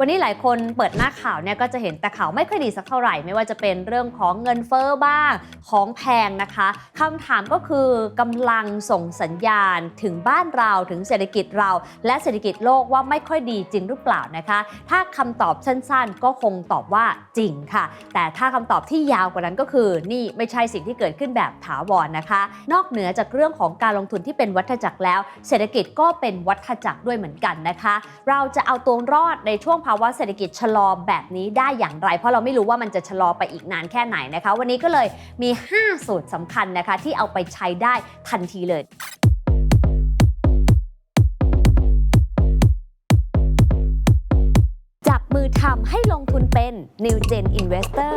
วันนี้หลายคนเปิดหน้าข่าวเนี่ยก็จะเห็นแต่ข่าวไม่ค่อยดีสักเท่าไหร่ ไม่ว่าจะเป็นเรื่องของเงินเฟ้อบ้างของแพงนะคะคำถามก็คือกำลังส่งสัญญาณถึงบ้านเราถึงเศรษฐกิจเรา และเศรษฐกิจโลกว่าไม่ค่อยดีจริงหรือเปล่านะคะ ถ้าคำตอบสั้นๆ ก็คงตอบว่าจริงค่ะ แต่ถ้าคำตอบที่ยาวกว่านั้นก็คือนี่ไม่ใช่สิ่งที่เกิดขึ้นแบบถาวรนะคะ นอกเหนือจากเรื่องของการลงทุนที่เป็นวัฏจักรแล้ว เศรษฐกิจก็เป็นวัฏจักรด้วยเหมือนกันนะคะ เราจะเอาตัวรอดในช่วงภาวะเศรษฐกิจชะลอแบบนี้ได้อย่างไร เพราะเราไม่รู้ว่ามันจะชะลอไปอีกนานแค่ไหนนะคะ วันนี้ก็เลยมี 5 สูตรสำคัญนะคะ ที่เอาไปใช้ได้ทันทีเลยจับมือทำให้ลงทุนเป็น New Gen Investor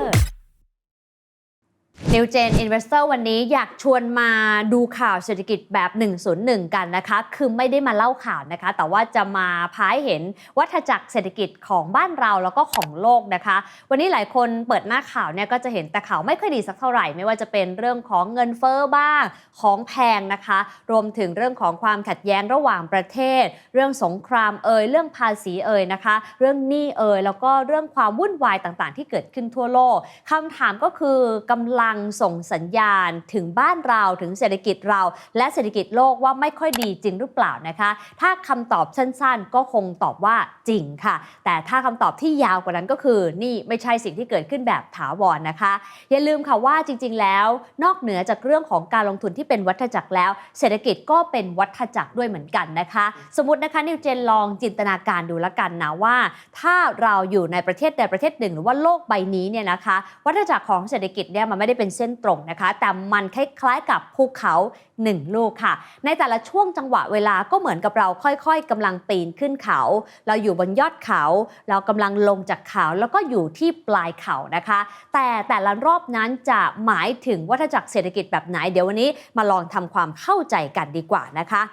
New Gen Investor วันนี้อยากชวนมาดูข่าวเศรษฐกิจแบบ 101 กันนะคะ คือไม่ได้มาเล่าข่าวนะคะ แต่ว่าจะมาพายเห็นวัฏจักรเศรษฐกิจของบ้านเราแล้วก็ของโลกนะคะ วันนี้หลายคนเปิดหน้าข่าวเนี่ยก็จะเห็นแต่ข่าวไม่ค่อยดีสักเท่าไหร่ ไม่ว่าจะเป็นเรื่องของเงินเฟ้อบ้าง ของแพงนะคะ รวมถึงเรื่องของความขัดแย้งระหว่างประเทศ เรื่องสงครามเอ่ย เรื่องภาษีเอ่ยนะคะ เรื่องหนี้เอ่ย แล้วก็เรื่องความวุ่นวายต่างๆ ที่เกิดขึ้นทั่วโลกคำถามก็คือกำลังส่งสัญญาณถึงบ้านเราถึงเศรษฐกิจเรา และเศรษฐกิจโลกว่าไม่ค่อยดีจริงหรือเปล่านะคะ ถ้าคำตอบสั้นๆ ก็คงตอบว่าจริงค่ะ แต่ถ้าคำตอบที่ยาวกว่านั้นก็คือนี่ไม่ใช่สิ่งที่เกิดขึ้นแบบถาวรนะคะ อย่าลืมค่ะว่าจริง ๆ แล้ว นอกเหนือจากเรื่องของการลงทุนที่เป็นวัฏจักรแล้ว เศรษฐกิจก็เป็นวัฏจักรด้วยเหมือนกันนะคะ สมมตินะคะนิวเจนลองจินตนาการดูละกันนะว่า ถ้าเราอยู่ในประเทศใดประเทศหนึ่ง หรือว่าโลกใบนี้เนี่ยนะคะ วัฏจักรของเศรษฐกิจเนี่ยมันไม่ได้เป็นเส้นตรงนะคะ แต่มันคล้ายๆกับภูเขาหนึ่งลูกค่ะ ในแต่ละช่วงจังหวะเวลาก็เหมือนกับเราค่อยๆกำลังปีนขึ้นเขา เราอยู่บนยอดเขา เรากำลังลงจากเขาแล้วก็อยู่ที่ปลายเขานะคะ แต่แต่ละรอบนั้นจะหมายถึงวัฏจักรเศรษฐกิจแบบไหน เดี๋ยววันนี้มาลองทำความเข้าใจกันดีกว่านะคะ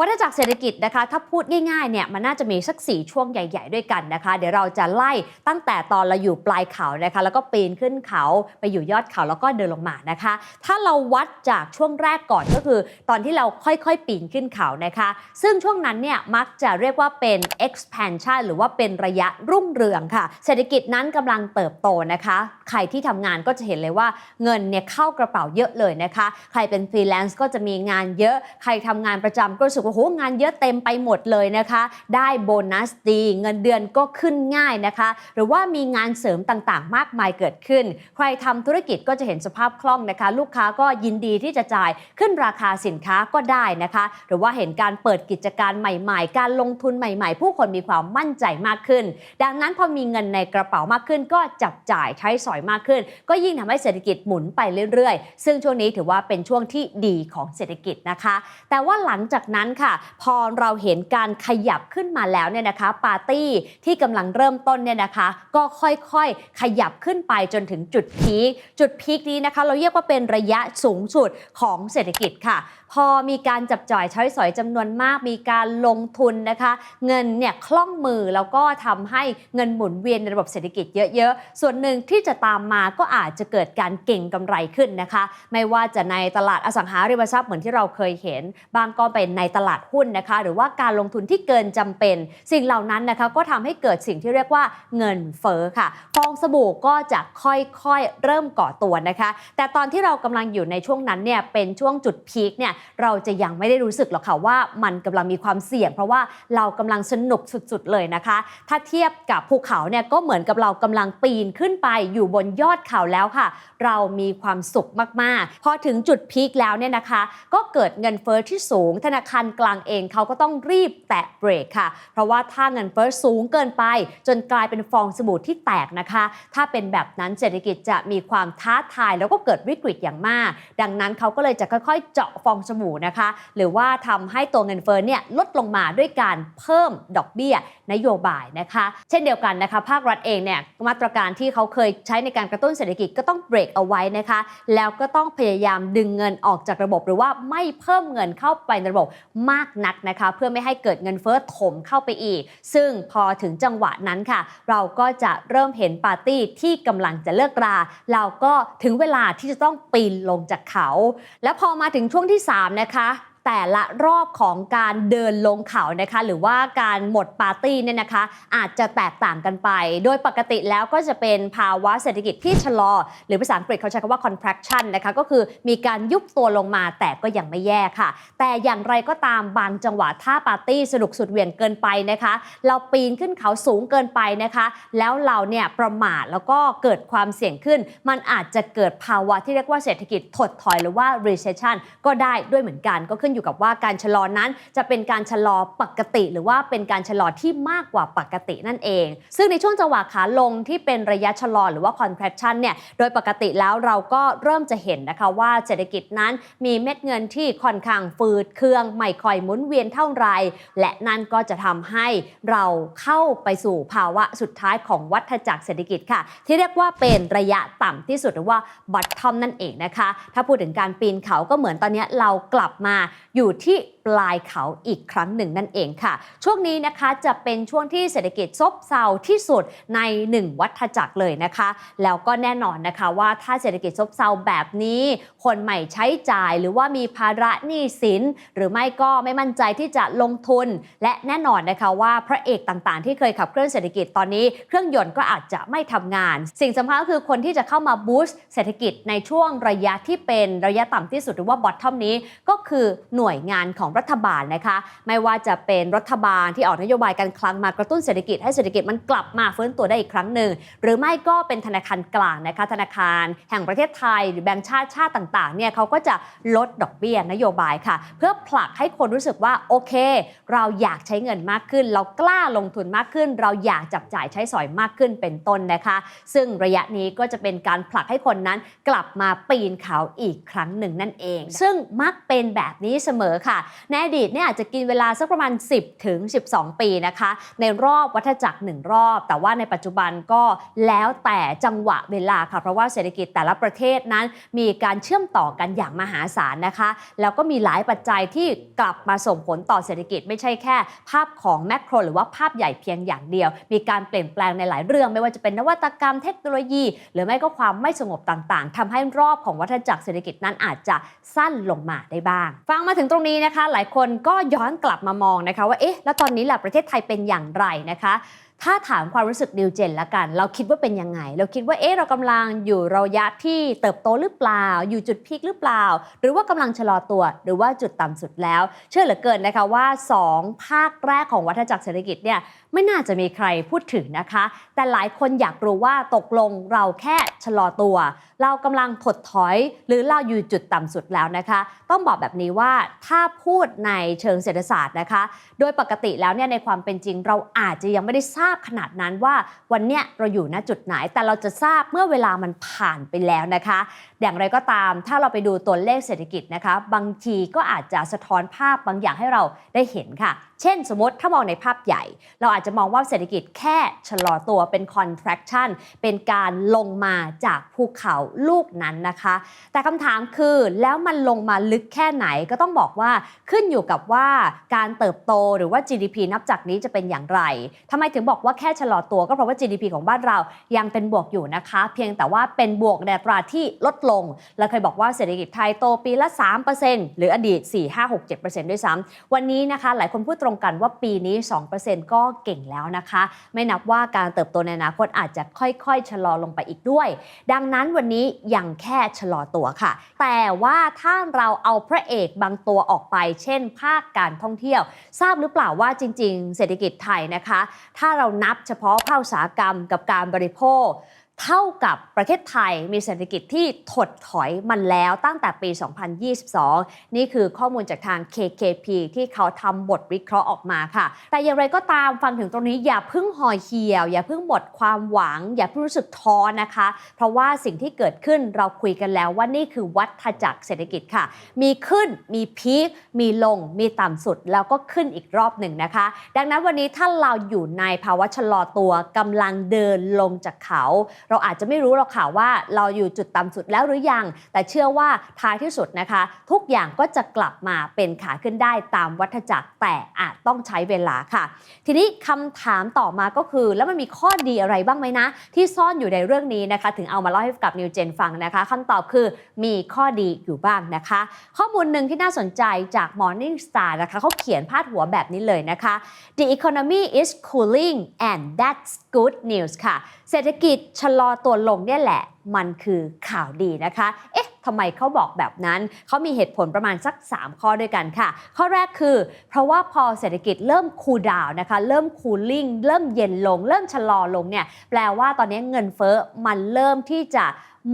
วัฏจักรเศรษฐกิจนะคะ ถ้าพูดง่ายๆเนี่ยมันน่าจะมีสักสี่ช่วงใหญ่ ๆ ด้วยกันนะคะ เดี๋ยวเราจะไล่ตั้งแต่ตอนเราอยู่ปลายเขานะคะ แล้วก็ปีนขึ้นเขาไปอยู่ยอดเขาแล้วก็เดินลงมานะคะ ถ้าเราวัดจากช่วงแรกก่อนก็คือ ตอนที่เราค่อยๆปีนขึ้นเขานะคะ ซึ่งช่วงนั้นเนี่ยมักจะเรียกว่าเป็น expansion หรือว่าเป็นระยะรุ่งเรืองค่ะ เศรษฐกิจนั้นกำลังเติบโตนะคะ ใครที่ทำงานก็จะเห็นเลยว่าเงินเนี่ยเข้ากระเป๋าเยอะเลยนะคะ ใครเป็นฟรีแลนซ์ก็จะมีงานเยอะ ใครทำงานประจำก็รู้สึกว่าโหงานเยอะเต็มไปหมดเลยนะคะ ได้โบนัสดี เงินเดือนก็ขึ้นง่ายนะคะ หรือว่ามีงานเสริมต่างๆ มากมายเกิดขึ้น ใครทำธุรกิจก็จะเห็นสภาพคล่องนะคะ ลูกค้าก็ยินดีที่จะจ่ายขึ้นราคาสินค้าก็ได้นะคะ หรือว่าเห็นการเปิดกิจการใหม่ ๆ การลงทุนใหม่ ๆ ผู้คนมีความมั่นใจมากขึ้น ดังนั้นพอมีเงินในกระเป๋ามากขึ้น ก็จับจ่ายใช้สอยมากขึ้น ก็ยิ่งทำให้เศรษฐกิจหมุนไปเรื่อยๆ ซึ่งช่วงนี้ถือว่าเป็นช่วงที่ดีของเศรษฐกิจนะคะ แต่ว่าหลังจากนั้นค่ะ พอเราเห็นการขยับขึ้นมาแล้วเนี่ยนะคะ ปาร์ตี้ที่กำลังเริ่มต้นเนี่ยนะคะ ก็ค่อยๆ ขยับขึ้นไปจนถึงจุดพีคจุดพีคนี้นะคะ เราเรียกว่าเป็นระยะสูงสุดของเศรษฐกิจค่ะ พอมีการจับจ่ายใช้สอยจำนวนมาก มีการลงทุนนะคะ เงินเนี่ยคล่องมือแล้วก็ทำให้เงินหมุนเวียนในระบบเศรษฐกิจเยอะๆ ส่วนหนึ่งที่จะตามมาก็อาจจะเกิดการเก่งกำไรขึ้นนะคะ ไม่ว่าจะในตลาดอสังหาริมทรัพย์เหมือนที่เราเคยเห็น บางก็เป็นในตลาดหุ้นนะคะ หรือว่าการลงทุนที่เกินจำเป็น สิ่งเหล่านั้นนะคะก็ทำให้เกิดสิ่งที่เรียกว่าเงินเฟ้อค่ะฟองสบู่ก็จะค่อยๆเริ่มก่อตัวนะคะ แต่ตอนที่เรากำลังอยู่ในช่วงนั้นเนี่ยเป็นช่วงจุดพีคเนี่ยเราจะยังไม่ได้รู้สึกหรอกค่ะว่ามันกำลังมีความเสี่ยง เพราะว่าเรากำลังสนุกสุดๆเลยนะคะ ถ้าเทียบกับภูเขาเนี่ยก็เหมือนกับเรากำลังปีนขึ้นไปอยู่บนยอดเขาแล้วค่ะ เรามีความสุขมากๆ พอถึงจุดพีคแล้วเนี่ยนะคะ ก็เกิดเงินเฟ้อที่สูง ธนาคารกลางเองเขาก็ต้องรีบแตะเบรกค่ะ เพราะว่าถ้าเงินเฟ้อสูงเกินไป จนกลายเป็นฟองสบู่ที่แตกนะคะ ถ้าเป็นแบบนั้นเศรษฐกิจจะมีความท้าทายแล้วก็เกิดวิกฤตอย่างมาก ดังนั้นเขาก็เลยจะค่อยๆ เจาะฟองสบู่นะคะ หรือว่าทำให้ตัวเงินเฟ้อเนี่ยลดลงมาด้วยการเพิ่มดอกเบี้ยนโยบายนะคะ เช่นเดียวกันนะคะ ภาครัฐเองเนี่ยมาตรการที่เขาเคยใช้ในการกระตุ้นเศรษฐกิจก็ต้องเบรกเอาไว้นะคะ แล้วก็ต้องพยายามดึงเงินออกจากระบบ หรือว่าไม่เพิ่มเงินเข้าไปในระบบมากนักนะคะ เพื่อไม่ให้เกิดเงินเฟ้อถมเข้าไปอีก ซึ่งพอถึงจังหวะนั้นค่ะ เราก็จะเริ่มเห็นปาร์ตี้ที่กำลังจะเลิกรา เราก็ถึงเวลาที่จะต้องปีนลงจากเขา และพอมาถึงช่วงที่ 3 นะคะ แต่ละรอบของการเดินลงเขานะคะ หรือว่าการหมดปาร์ตี้เนี่ยนะคะ อาจจะแตกต่างกันไป โดยปกติแล้วก็จะเป็นภาวะเศรษฐกิจที่ชะลอ หรือภาษาอังกฤษเขาใช้คำว่า contraction นะคะก็คือมีการยุบตัวลงมาแต่ก็ยังไม่แย่ค่ะ แต่อย่างไรก็ตามบางจังหวะถ้าปาร์ตี้สนุกสุดเหวี่ยงเกินไปนะคะ เราปีนขึ้นเขาสูงเกินไปนะคะ แล้วเราเนี่ยประมาทแล้วก็เกิดความเสี่ยงขึ้น มันอาจจะเกิดภาวะที่เรียกว่าเศรษฐกิจถดถอยหรือว่า recession ก็ได้ด้วยเหมือนกันก็ขึ้นอยูู่่กับว่าการชะลอนั้นจะเป็นการชะลอปกติ หรือว่าเป็นการชะลอที่มากกว่าปกตินั่นเอง ซึ่งในช่วงจังหวะขาลงที่เป็นระยะชะลอหรือว่า contraction เนี่ยโดยปกติแล้วเราก็เริ่มจะเห็นนะคะว่าเศรษฐกิจนั้นมีเม็ดเงินที่ค่อนข้างฝืดเครื่องไม่ค่อยหมุนเวียนเท่าไร และนั่นก็จะทำให้เราเข้าไปสู่ภาวะสุดท้ายของวัฏจักรเศรษฐกิจค่ะ ที่เรียกว่าเป็นระยะต่ำที่สุดหรือว่า bottom นั่นเองนะคะ ถ้าพูดถึงการปีนเขาก็เหมือนตอนนี้เรากลับมาอยู่ที่ ปลายเขาอีกครั้งหนึ่งนั่นเองค่ะ ช่วงนี้นะคะจะเป็นช่วงที่เศรษฐกิจซบเซาที่สุดใน 1 วัฏจักรเลยนะคะ แล้วก็แน่นอนนะคะว่าถ้าเศรษฐกิจซบเซาแบบนี้ คนใหม่ใช้จ่ายหรือว่ามีภาระหนี้สิน หรือไม่ก็ไม่มั่นใจที่จะลงทุน และแน่นอนนะคะว่าพระเอกต่างๆ ที่เคยขับเคลื่อนเศรษฐกิจตอนนี้ เครื่องยนต์ก็อาจจะไม่ทำงาน สิ่งสำคัญก็คือคนที่จะเข้ามาบูสต์เศรษฐกิจในช่วงระยะที่เป็นระยะต่ำที่สุดหรือว่าบอททอมนี้ก็คือหน่วยงานของรัฐบาลนะคะ ไม่ว่าจะเป็นรัฐบาลที่ออกนโยบายการคลังมากระตุ้นเศรษฐกิจให้เศรษฐกิจมันกลับมาฟื้นตัวได้อีกครั้งหนึ่ง หรือไม่ก็เป็นธนาคารกลางนะคะ ธนาคารแห่งประเทศไทย หรือแบงก์ชาติชาติต่างๆเนี่ยเขาก็จะลดดอกเบี้ยนโยบายค่ะ เพื่อผลักให้คนรู้สึกว่าโอเค เราอยากใช้เงินมากขึ้น เรากล้าลงทุนมากขึ้น เราอยากจับจ่ายใช้สอยมากขึ้นเป็นต้นนะคะ ซึ่งระยะนี้ก็จะเป็นการผลักให้คนนั้นกลับมาปีนเขาอีกครั้งหนึ่งนั่นเอง ซึ่งมักเป็นแบบนี้เสมอค่ะในอดีตเนี่ยอาจจะกินเวลาสักประมาณ 10ถึง12 ปีนะคะ ในรอบวัฏจักรหนึ่งรอบ แต่ว่าในปัจจุบันก็แล้วแต่จังหวะเวลาค่ะเพราะว่าเศรษฐกิจแต่ละประเทศนั้น มีการเชื่อมต่อกันอย่างมหาศาลนะคะ แล้วก็มีหลายปัจจัยที่กลับมาส่งผลต่อเศรษฐกิจไม่ใช่แค่ ภาพของแมกโรหรือว่าภาพใหญ่เพียงอย่างเดียว มีการเปลี่ยนแปลงในหลายเรื่อง ไม่ว่าจะเป็นนวัตกรรมเทคโนโลยี หรือไม่ก็ความไม่สงบต่างๆทำให้รอบของวัฏจักรเศรษฐกิจนั้นอาจจะสั้นลงมาได้บ้าง ฟังมาถึงตรงนี้นะคะหลายคนก็ย้อนกลับมามองนะคะว่าเอ๊ะแล้วตอนนี้ล่ะประเทศไทยเป็นอย่างไรนะคะ ถ้าถามความรู้สึกนิวเจนละกัน เราคิดว่าเป็นยังไง เราคิดว่าเอ๊ะเรากำลังอยู่ระยะที่เติบโตหรือเปล่า อยู่จุดพีคหรือเปล่า หรือว่ากำลังชะลอตัว หรือว่าจุดต่ำสุดแล้ว เชื่อเหลือเกินนะคะว่า 2 ภาคแรกของวัฏจักรเศรษฐกิจเนี่ยไม่น่าจะมีใครพูดถึงนะคะ แต่หลายคนอยากรู้ว่าตกลงเราแค่ชะลอตัว เรากำลังถดถอย หรือเราอยู่จุดต่ำสุดแล้วนะคะ ต้องบอกแบบนี้ว่าถ้าพูดในเชิงเศรษฐศาสตร์นะคะ โดยปกติแล้วเนี่ยในความเป็นจริงเราอาจจะยังไม่ได้ทราบขนาดนั้นว่าวันเนี้ยเราอยู่ณจุดไหน แต่เราจะทราบเมื่อเวลามันผ่านไปแล้วนะคะ อย่างไรก็ตามถ้าเราไปดูตัวเลขเศรษฐกิจนะคะ บางทีก็อาจจะสะท้อนภาพบางอย่างให้เราได้เห็นค่ะ เช่นสมมติถ้ามองในภาพใหญ่ เราอาจจะมองว่าเศรษฐกิจแค่ชะลอตัวเป็น contraction เป็นการลงมาจากภูเขาลูกนั้นนะคะ แต่คำถามคือแล้วมันลงมาลึกแค่ไหนก็ต้องบอกว่าขึ้นอยู่กับว่าการเติบโตหรือว่า GDP นับจากนี้จะเป็นอย่างไรทำไมถึงบอกว่าแค่ชะลอตัวก็เพราะว่า GDP ของบ้านเรายังเป็นบวกอยู่นะคะ เพียงแต่ว่าเป็นบวกในตราที่ลดลง เราเคยบอกว่าเศรษฐกิจไทยโตปีละ 3%หรืออดีต 4 5 6 7ด้วยซ้ำวันนี้นะคะ หลายคนพูดตรงกันว่าปีนี้ 2%ก็เก่งแล้วนะคะ ไม่นับว่าการเติบโตในอนาคตอาจจะค่อยๆ ชะลอลงไปอีกด้วย ดังนั้นวันนี้ยังแค่ชะลอตัวค่ะ แต่ว่าถ้าเราเอาพระเอกบางตัวออกไป เช่น ภาคการท่องเที่ยว ทราบหรือเปล่าว่าจริง ๆ เศรษฐกิจไทยนะคะ ถ้าเรานับเฉพาะภาคอุตสาหกรรมกับการบริโภค เท่ากับประเทศไทยมีเศรษฐกิจที่ถดถอยมันแล้วตั้งแต่ปี 2022 นี่คือข้อมูลจากทาง KKP ที่เขาทำบทวิเคราะห์ออกมาค่ะ แต่อย่างไรก็ตามฟังถึงตรงนี้อย่าเพิ่งห่อเหี่ยว อย่าเพิ่งหมดความหวัง อย่าเพิ่งรู้สึกท้อนะคะ เพราะว่าสิ่งที่เกิดขึ้นเราคุยกันแล้วว่านี่คือวัฏจักรเศรษฐกิจค่ะ มีขึ้นมีพีคมีลง มีต่ำสุดแล้วก็ขึ้นอีกรอบหนึ่งนะคะ ดังนั้นวันนี้ถ้าเราอยู่ในภาวะชะลอตัวกำลังเดินลงจากเขาเราอาจจะไม่รู้หรอกค่ะว่าเราอยู่จุดต่ำสุดแล้วหรือยัง แต่เชื่อว่าท้ายที่สุดนะคะ ทุกอย่างก็จะกลับมาเป็นขาขึ้นได้ตามวัฏจักรแต่อาจต้องใช้เวลาค่ะ ทีนี้คำถามต่อมาก็คือ แล้วมันมีข้อดีอะไรบ้างไหมนะ ที่ซ่อนอยู่ในเรื่องนี้นะคะ ถึงเอามาเล่าให้กับนิวเจนฟังนะคะคำตอบคือมีข้อดีอยู่บ้างนะคะ ข้อมูลหนึ่งที่น่าสนใจจาก Morning Star นะคะเขาเขียนพาดหัวแบบนี้เลยนะคะ The economy is cooling and that's good news ค่ะ เศรษฐกิจชะลอตัวลงเนี่ยแหละ มันคือข่าวดีนะคะ เอ๊ะทำไมเขาบอกแบบนั้น เขามีเหตุผลประมาณสัก 3 ข้อด้วยกันค่ะ ข้อแรกคือ เพราะว่าพอเศรษฐกิจเริ่มคูลดาวน์นะคะ เริ่มคูลลิ่ง เริ่มเย็นลง เริ่มชะลอลงเนี่ย แปลว่าตอนนี้เงินเฟ้อมันเริ่มที่จะ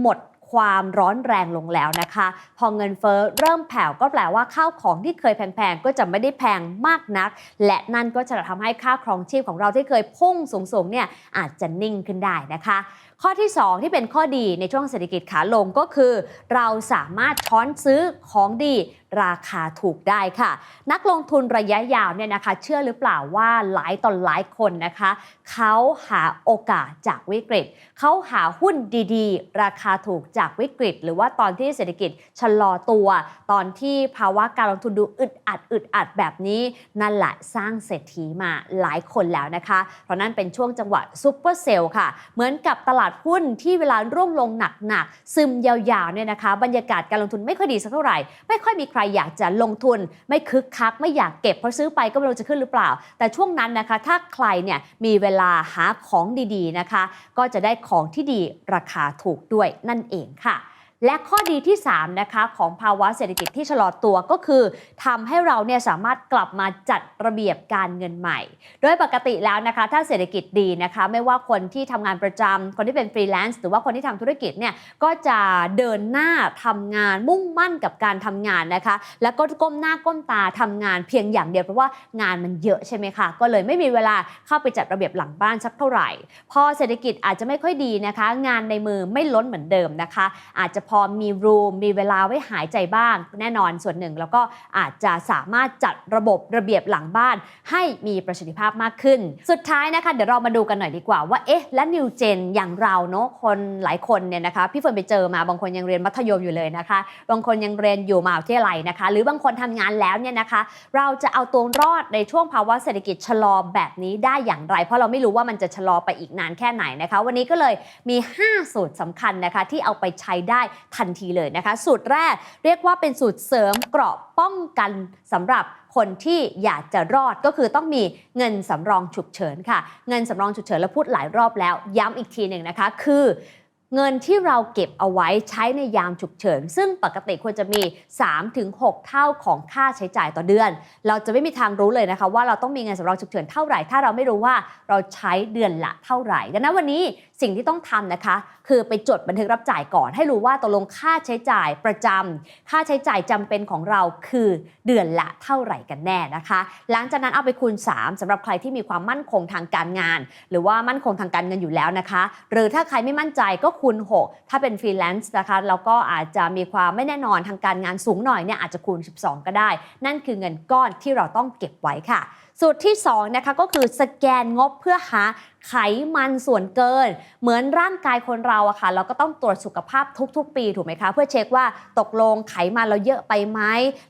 หมด ความร้อนแรงลงแล้วนะคะ พอเงินเฟ้อเริ่มแผ่วก็แปลว่าข้าวของที่เคยแพงๆ ก็จะไม่ได้แพงมากนัก และนั่นก็จะทำให้ค่าครองชีพของเราที่เคยพุ่งสูงๆเนี่ยอาจจะนิ่งขึ้นได้นะคะ ข้อที่ 2 ที่เป็นข้อดีในช่วงเศรษฐกิจขาลงก็คือ เราสามารถช้อนซื้อของดีราคาถูกได้ค่ะ นักลงทุนระยะยาวเนี่ยนะคะ เชื่อหรือเปล่าว่าหลายต่อหลายคนนะคะ เขาหาโอกาสจากวิกฤต เขาหาหุ้นดีๆ ราคาถูกจากวิกฤต หรือว่าตอนที่เศรษฐกิจชะลอตัว ตอนที่ภาวะการลงทุนดูอึดอัดอึดอัดแบบนี้ นั่นแหละสร้างเศรษฐีมาหลายคนแล้วนะคะ เพราะนั่นเป็นช่วงจังหวะซุปเปอร์เซลล์ค่ะ เหมือนกับตลาดหุ้นที่เวลาร่วงลงหนักๆซึมยาวๆเนี่ยนะคะ บรรยากาศการลงทุนไม่ค่อยดีสักเท่าไหร่ ไม่ค่อยมีใครอยากจะลงทุน ไม่คึกคัก ไม่อยากเก็บเพราะซื้อไปก็ไม่รู้จะขึ้นหรือเปล่า แต่ช่วงนั้นนะคะถ้าใครเนี่ยมีเวลาหาของดีๆนะคะ ก็จะได้ของที่ดีราคาถูกด้วยนั่นเองค่ะ และข้อดีที่ 3 นะคะ ของภาวะเศรษฐกิจที่ชะลอตัวก็คือทำให้เราเนี่ยสามารถกลับมาจัดระเบียบการเงินใหม่ โดยปกติแล้วนะคะ ถ้าเศรษฐกิจดีนะคะ ไม่ว่าคนที่ทำงานประจำคนที่เป็นฟรีแลนซ์หรือว่าคนที่ทำธุรกิจเนี่ยก็จะเดินหน้าทำงานมุ่งมั่นกับการทำงานนะคะ แล้วก็ก้มหน้าก้มตาทำงานเพียงอย่างเดียวเพราะว่างานมันเยอะใช่ไหมคะก็เลยไม่มีเวลาเข้าไปจัดระเบียบหลังบ้านสักเท่าไหร่ พอเศรษฐกิจอาจจะไม่ค่อยดีนะคะ งานในมือไม่ล้นเหมือนเดิมนะคะ อาจจะพอมีรูมมีเวลาไว้หายใจบ้าง แน่นอนส่วนหนึ่ง แล้วก็อาจจะสามารถจัดระบบระเบียบหลังบ้าน ให้มีประสิทธิภาพมากขึ้น สุดท้ายนะคะ เดี๋ยวเรามาดูกันหน่อยดีกว่าว่าเอ๊ะและนิวเจนอย่างเราเนาะคนหลายคนเนี่ยนะคะพี่เฟิร์นไปเจอมาบางคนยังเรียนมัธยมอยู่เลยนะคะ บางคนยังเรียนอยู่มหาวิทยาลัยนะคะ หรือบางคนทำงานแล้วเนี่ยนะคะ เราจะเอาตัวรอดในช่วงภาวะเศรษฐกิจชะลอแบบนี้ได้อย่างไร เพราะเราไม่รู้ว่ามันจะชะลอไปอีกนานแค่ไหนนะคะ วันนี้ก็เลยมี 5 สูตรสำคัญนะคะที่เอาไปใช้ได้ทันทีเลยนะคะ สูตรแรกเรียกว่าเป็นสูตรเสริมเกราะป้องกันสำหรับคนที่อยากจะรอดก็คือต้องมีเงินสำรองฉุกเฉินค่ะ เงินสำรองฉุกเฉินเราพูดหลายรอบแล้ว ย้ำอีกทีหนึ่งนะคะ คือ เงินที่เราเก็บเอาไว้ใช้ในยามฉุกเฉิน ซึ่งปกติควรจะมี 3-6 เท่าของค่าใช้จ่ายต่อเดือน เราจะไม่มีทางรู้เลยนะคะว่าเราต้องมีเงินสำรองฉุกเฉินเท่าไหร่ ถ้าเราไม่รู้ว่าเราใช้เดือนละเท่าไหร่ ดังนั้นวันนี้สิ่งที่ต้องทำนะคะ คือไปจดบันทึกรับจ่ายก่อน ให้รู้ว่าตกลงค่าใช้จ่ายประจำค่าใช้จ่ายจำเป็นของเราคือเดือนละเท่าไหร่กันแน่นะคะ หลังจากนั้นเอาไปคูณ 3สำหรับใครที่มีความมั่นคงทางการงาน หรือว่ามั่นคงทางการเงินอยู่แล้วนะคะ หรือถ้าใครไม่มั่นใจก็คููณ 6 ถ้าเป็นฟรีแลนซ์นะคะแล้วก็อาจจะมีความไม่แน่นอนทางการงานสูงหน่อยเนี่ยอาจจะคูณ 12 ก็ได้ นั่นคือเงินก้อนที่เราต้องเก็บไว้ค่ะ สูตรที่2นะคะก็คือสแกนงบเพื่อหาไขมันส่วนเกิน เหมือนร่างกายคนเราอะค่ะ เราก็ต้องตรวจสุขภาพทุก ๆ ปีถูกไหมคะ เพื่อเช็คว่าตกลงไขมันเราเยอะไปไหม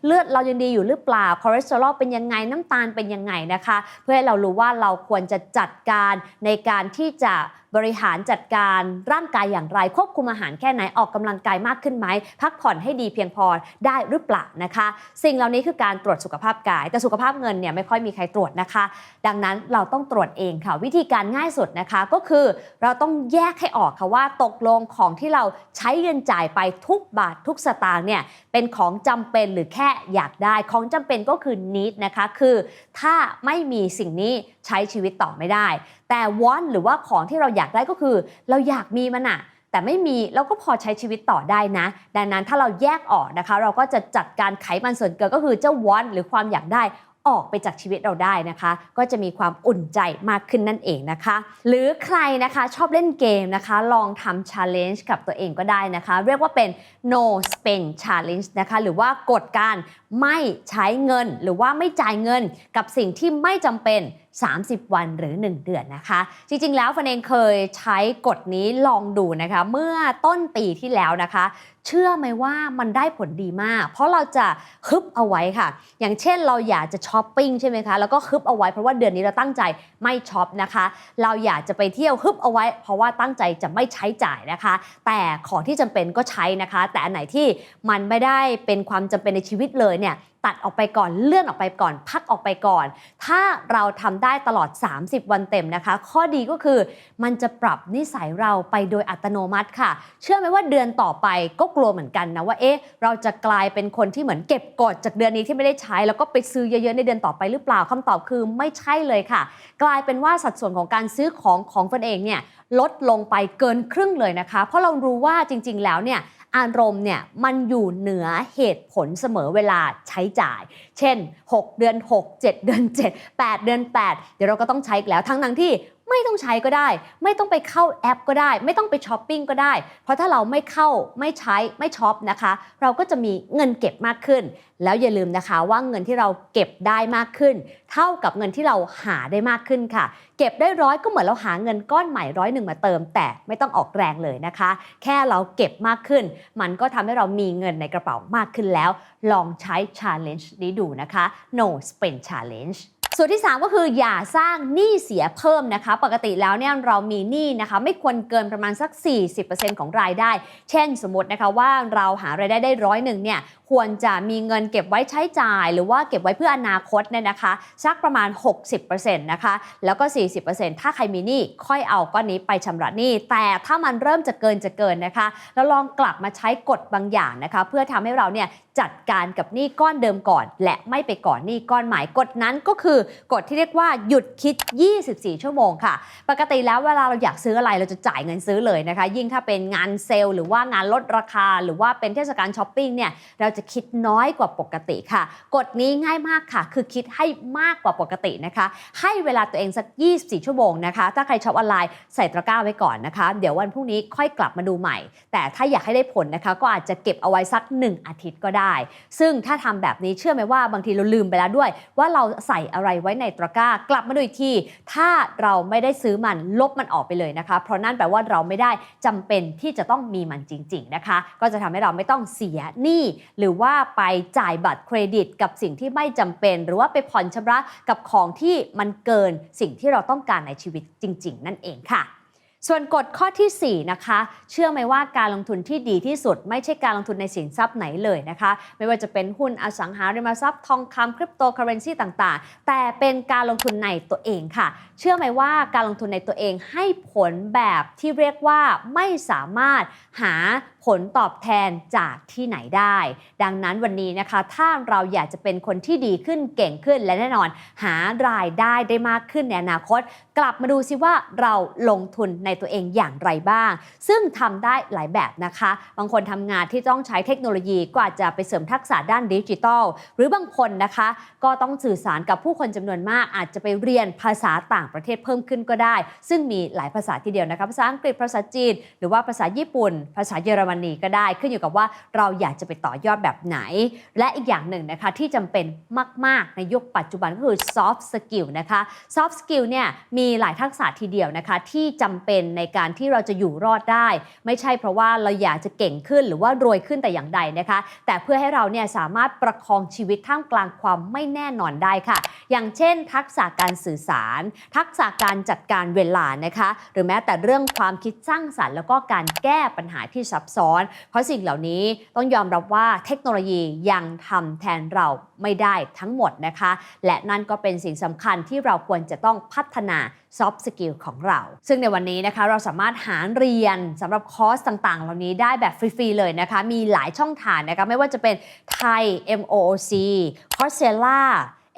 เลือดเรายังดีอยู่หรือเปล่าคอเลสเตอรอลเป็นยังไงน้ำตาลเป็นยังไงนะคะ เพื่อให้เรารู้ว่าเราควรจะจัดการในการที่จะบริหารจัดการร่างกายอย่างไร ควบคุมอาหารแค่ไหนออกกำลังกายมากขึ้นไหมพักผ่อนให้ดีเพียงพอได้หรือเปล่านะคะ สิ่งเหล่านี้คือการตรวจสุขภาพกาย แต่สุขภาพเงินเนี่ยไม่ค่อยมีใครตรวจนะคะ ดังนั้นเราต้องตรวจเองค่ะ วิธีการง่ายสุดนะคะก็คือเราต้องแยกให้ออกค่ะว่าตกลงของที่เราใช้เงินจ่ายไปทุกบาททุกสตางค์เนี่ยเป็นของจำเป็นหรือแค่อยากได้ของจำเป็นก็คือ need นะคะคือถ้าไม่มีสิ่งนี้ใช้ชีวิตต่อไม่ได้ แต่ want หรือว่าของที่เราอยากได้ก็คือ เราอยากมีมันอะแต่ไม่มีเราก็พอใช้ชีวิตต่อได้นะ ดังนั้นถ้าเราแยกออกนะคะ เราก็จะจัดการไขมันส่วนเกินก็คือเจ้า want หรือความอยากได้ ออกไปจากชีวิตเราได้นะคะ ก็จะมีความอุ่นใจมากขึ้นนั่นเองนะคะ หรือใครนะคะชอบเล่นเกมนะคะ ลองทำ challenge กับตัวเองก็ได้นะคะ เรียกว่าเป็น no spend challenge นะคะหรือว่ากฎการไม่ใช้เงินหรือว่าไม่จ่ายเงินกับสิ่งที่ไม่จำเป็น 30 วันหรือ 1 เดือนนะคะ จริงๆ แล้วฟันเองเคยใช้กฎนี้ลองดูนะคะ เมื่อต้นปีที่แล้วนะคะ เชื่อไหมว่ามันได้ผลดีมาก เพราะเราจะฮึบเอาไว้ค่ะ อย่างเช่นเราอยากจะช้อปปิ้งใช่ไหมคะ แล้วก็ฮึบเอาไว้เพราะว่าเดือนนี้เราตั้งใจ ไม่ช็อปนะคะ เราอยากจะไปเที่ยวฮึบเอาไว้ เพราะว่าตั้งใจจะไม่ใช้จ่ายนะคะ แต่ของที่จำเป็นก็ใช้นะคะ แต่อันไหนที่มันไม่ได้เป็นความจำเป็นในชีวิตเลยเนี่ยตัดออกไปก่อนเลื่อนออกไปก่อน พักออกไปก่อน ถ้าเราทำได้ตลอด 30 วันเต็มนะคะ ข้อดีก็คือมันจะปรับนิสัยเราไปโดยอัตโนมัติค่ะ เชื่อไหมว่าเดือนต่อไปก็กลัวเหมือนกันนะว่าเอ๊ะเราจะกลายเป็นคนที่เหมือนเก็บกดจากเดือนนี้ที่ไม่ได้ใช้ แล้วก็ไปซื้อเยอะๆในเดือนต่อไปหรือเปล่าคำตอบคือไม่ใช่เลยค่ะกลายายเป็นว่าสัดส่วนของการซื้อของของตนเองเนี่ยลดลงไปเกินครึ่งเลยนะคะ เพราะเรารู้ว่าจริง ๆ แล้วเนี่ยอารมณ์เนี่ยมันอยู่เหนือเหตุผลเสมอเวลาใช้จ่าย เช่น 6 เดือน 6 7 เดือน 7 8 เดือน 8 เดี๋ยวเราก็ต้องใช้อีกแล้วทั้งทั้งที่ ไม่ต้องใช้ก็ได้ ไม่ต้องไปเข้าแอปก็ได้ ไม่ต้องไปช้อปปิ้งก็ได้ เพราะถ้าเราไม่เข้าไม่ใช้ไม่ช็อปนะคะ เราก็จะมีเงินเก็บมากขึ้น แล้วอย่าลืมนะคะว่าเงินที่เราเก็บได้มากขึ้น เท่ากับเงินที่เราหาได้มากขึ้นค่ะ เก็บได้ร้อยก็เหมือนเราหาเงินก้อนใหม่ร้อยหนึ่งมาเติม แต่ไม่ต้องออกแรงเลยนะคะ แค่เราเก็บมากขึ้น มันก็ทำให้เรามีเงินในกระเป๋ามากขึ้นแล้ว ลองใช้ challenge นี้ดูนะคะ no spend challenge ส่วนที่ 3 ก็คืออย่าสร้างหนี้เสียเพิ่มนะคะ ปกติแล้วเนี่ยเรามีหนี้นะคะ ไม่ควรเกินประมาณสัก 40%ของรายได้ เช่นสมมตินะคะว่าเราหารายได้ได้ร้อยหนึ่งเนี่ยควรจะมีเงินเก็บไว้ใช้จ่าย หรือว่าเก็บไว้เพื่ออนาคตเนี่ยนะคะ สักประมาณ 60%นะคะ แล้วก็ 40%ถ้าใครมีหนี้ค่อยเอาก้อนนี้ไปชำระหนี้ แต่ถ้ามันเริ่มจะเกินจะเกินนะคะ แล้วลองกลับมาใช้กฎบางอย่างนะคะ เพื่อทำให้เราเนี่ยจัดการกับหนี้ก้อนเดิมก่อน และไม่ไปก่อนหนี้ก้อนใหม่กฎนั้นก็คือกฎที่เรียกว่าหยุดคิด 24 ชั่วโมงค่ะ ปกติแล้วเวลาเราอยากซื้ออะไรเราจะจ่ายเงินซื้อเลยนะคะ ยิ่งถ้าเป็นงานเซลล์หรือว่างานลดราคา หรือว่าเป็นเทศกาลช้อปปิ้งเนี่ยเราจะคิดน้อยกว่าปกติค่ะ กฎนี้ง่ายมากค่ะ คือคิดให้มากกว่าปกตินะคะ ให้เวลาตัวเองสัก 24 ชั่วโมงนะคะ ถ้าใครช็อปออนไลน์ใส่ตะกร้าไว้ก่อนนะคะ เดี๋ยววันพรุ่งนี้ค่อยกลับมาดูใหม่ แต่ถ้าอยากให้ได้ผลนะคะ ก็อาจจะเก็บเอาไว้สัก 1 อาทิตย์ก็ได้ ซึ่งถ้าทำแบบนี้เชื่อไหมว่าบางทีเราลืมไปแล้วด้วย ว่าเราใส่อะไรไว้ในตะกร้า กลับมาดูอีกที ถ้าเราไม่ได้ซื้อมันลบมันออกไปเลยนะคะ เพราะนั่นแปลว่าเราไม่ได้จำเป็นที่จะต้องมีมันจริง ๆนะคะ ก็จะทำให้เราไม่ต้องเสียหนี้หรืรือว่าไปจ่ายบัตรเครดิตกับสิ่งที่ไม่จำเป็น หรือว่าไปผ่อนชำระกับของที่มันเกินสิ่งที่เราต้องการในชีวิตจริง ๆ นั่นเองค่ะส่วนกฎข้อทีสี่ 4 นะคะ เชื่อไหมว่าการลงทุนที่ดีที่สุด ไม่ใช่การลงทุนในสินทรัพย์ไหนเลยนะคะ ไม่ว่าจะเป็นหุ้นอสังหาริมทรัพย์ทองคำคริปโตเคอเรนซีต่างๆ แต่เป็นการลงทุนในตัวเองค่ะ เชื่อไหมว่าการลงทุนในตัวเองให้ผลแบบที่เรียกว่าไม่สามารถหา ผลตอบแทนจากที่ไหนได้ ดังนั้นวันนี้นะคะ ถ้าเราอยากจะเป็นคนที่ดีขึ้นเก่งขึ้นและแน่นอน หารายได้ได้มากขึ้นในอนาคต กลับมาดูซิว่าเราลงทุนในตัวเองอย่างไรบ้าง ซึ่งทำได้หลายแบบนะคะ บางคนทำงานที่ต้องใช้เทคโนโลยีก็อาจจะไปเสริมทักษะด้านดิจิทัล หรือบางคนนะคะ ก็ต้องสื่อสารกับผู้คนจำนวนมาก อาจจะไปเรียนภาษาต่างประเทศเพิ่มขึ้นก็ได้ ซึ่งมีหลายภาษาทีเดียวนะคะภาษาอังกฤษภาษาจีน หรือว่าภาษาญี่ปุ่น ภาษาเยอรมันก็ได้ขึ้นอยู่กับว่าเราอยากจะไปต่อยอดแบบไหน และอีกอย่างหนึ่งนะคะที่จำเป็นมาก ๆ ในยุคปัจจุบันก็คือ soft skill นะคะ soft skill เนี่ยมีหลายทักษะทีเดียวนะคะที่จำเป็นในการที่เราจะอยู่รอดได้ ไม่ใช่เพราะว่าเราอยากจะเก่งขึ้นหรือว่ารวยขึ้นแต่อย่างใดนะคะ แต่เพื่อให้เราเนี่ยสามารถประคองชีวิตท่ามกลางความไม่แน่นอนได้ค่ะ อย่างเช่น ทักษะการสื่อสาร ทักษะการจัดการเวลานะคะ หรือแม้แต่เรื่องความคิดสร้างสรรค์แล้วก็การแก้ปัญหาที่ซับซ้อนเพราะสิ่งเหล่านี้ต้องยอมรับว่าเทคโนโลยียังทำแทนเราไม่ได้ทั้งหมดนะคะ และนั่นก็เป็นสิ่งสำคัญที่เราควรจะต้องพัฒนา soft skill ของเรา ซึ่งในวันนี้นะคะเราสามารถหาเรียนสำหรับคอร์สต่างๆ เหล่านี้ได้แบบฟรี ๆ เลยนะคะ มีหลายช่องทางนะคะ ไม่ว่าจะเป็นไทย MOOC Coursera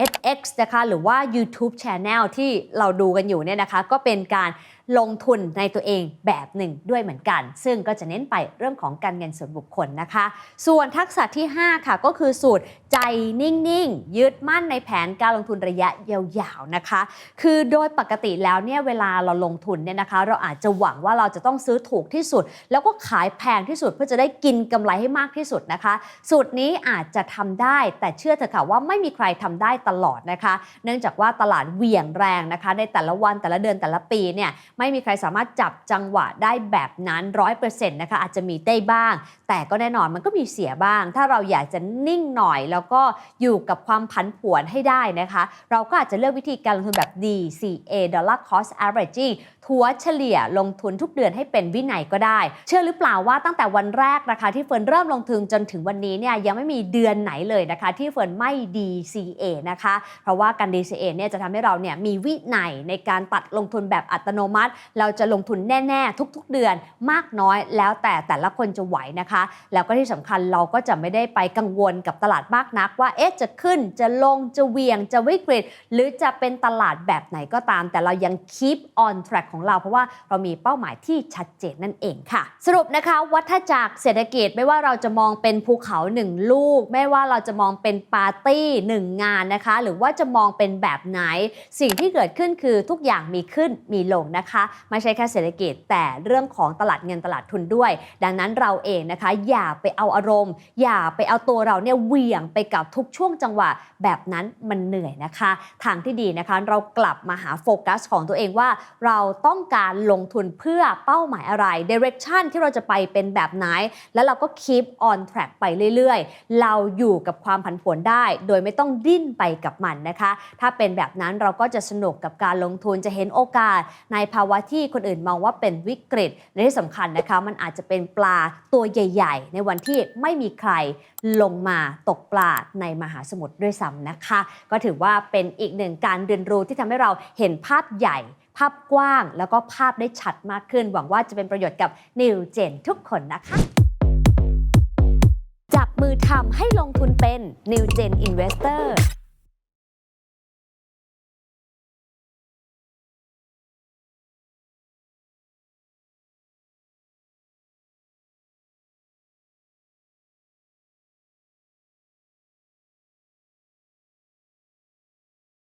edX นะคะ หรือว่า YouTube Channel ที่เราดูกันอยู่เนี่ยนะคะ ก็เป็นการ ลงทุนในตัวเองแบบหนึ่งด้วยเหมือนกัน ซึ่งก็จะเน้นไปเรื่องของการเงินส่วนบุคคลนะคะ ส่วนทักษะที่ 5 ค่ะก็คือสูตรใจนิ่งๆ ยึดมั่นในแผนการลงทุนระยะยาวๆนะคะ คือโดยปกติแล้วเนี่ยเวลาเราลงทุนเนี่ยนะคะ เราอาจจะหวังว่าเราจะต้องซื้อถูกที่สุด แล้วก็ขายแพงที่สุดเพื่อจะได้กินกำไรให้มากที่สุดนะคะ สูตรนี้อาจจะทำได้แต่เชื่อเถอะค่ะว่าไม่มีใครทำได้ตลอดนะคะ เนื่องจากว่าตลาดเหวี่ยงแรงนะคะ ในแต่ละวันแต่ละเดือนแต่ละปีเนี่ยไม่มีใครสามารถจับจังหวะได้แบบนั้นร้อยเปอร์เซ็นต์นะคะอาจจะมีได้บ้าง แต่ก็แน่นอนมันก็มีเสียบ้าง ถ้าเราอยากจะนิ่งหน่อย แล้วก็อยู่กับความผันผวนให้ได้นะคะ เราก็อาจจะเลือกวิธีการลงทุนแบบ DCA Dollar Cost Averaging ถัวเฉลี่ยลงทุนทุกเดือนให้เป็นวินัยก็ได้ เชื่อหรือเปล่าว่าตั้งแต่วันแรกนะคะ ที่เฟิร์นเริ่มลงทุนจนถึงวันนี้เนี่ยยังไม่มีเดือนไหนเลยนะคะ ที่เฟิร์นไม่ DCA นะคะ เพราะว่าการ DCA เนี่ยจะทำให้เราเนี่ยมีวินัยในการตัดลงทุนแบบอัตโนมัติเราจะลงทุนแน่ ๆ ทุก ๆ เดือนมากน้อยแล้วแต่แต่ละคนจะไหวนะคะ แล้วก็ที่สำคัญเราก็จะไม่ได้ไปกังวลกับตลาดมากนัก ว่าเอ๊ะจะขึ้นจะลงจะเวียงจะวิกฤต หรือจะเป็นตลาดแบบไหนก็ตาม แต่เรายัง keep on track ของเรา เพราะว่าเรามีเป้าหมายที่ชัดเจนนั่นเองค่ะ สรุปนะคะวัฏจักรเศรษฐกิจไม่ว่าเราจะมองเป็นภูเขาหนึ่งลูก ไม่ว่าเราจะมองเป็นปาร์ตี้หนึ่งงานนะคะ หรือว่าจะมองเป็นแบบไหน สิ่งที่เกิดขึ้นคือทุกอย่างมีขึ้นมีลงนะคะไม่ใช่แค่เศรษฐกิจ แต่เรื่องของตลาดเงินตลาดทุนด้วย ดังนั้นเราเองนะคะ อย่าไปเอาอารมณ์ อย่าไปเอาตัวเราเนี่ยเหวี่ยงไปกับทุกช่วงจังหวะ แบบนั้นมันเหนื่อยนะคะ ทางที่ดีนะคะเรากลับมาหาโฟกัสของตัวเองว่า เราต้องการลงทุนเพื่อเป้าหมายอะไร direction ที่เราจะไปเป็นแบบไหน แล้วเราก็ keep on track ไปเรื่อยๆ เราอยู่กับความผันผวนได้ โดยไม่ต้องดิ้นไปกับมันนะคะ ถ้าเป็นแบบนั้นเราก็จะสนุกกับการลงทุนจะเห็นโอกาสในภาวะที่คนอื่นมองว่าเป็นวิกฤต และที่สำคัญนะคะ มันอาจจะเป็นปลาตัวใหญ่ ๆ ในวันที่ไม่มีใครลงมาตกปลาในมหาสมุทรด้วยซ้ำนะคะ ก็ถือว่าเป็นอีกหนึ่งการเรียนรู้ที่ทำให้เราเห็นภาพใหญ่ ภาพกว้าง แล้วก็ภาพได้ชัดมากขึ้น หวังว่าจะเป็นประโยชน์กับนิวเจนทุกคนนะคะจับมือทำให้ลงทุนเป็น New Gen Investor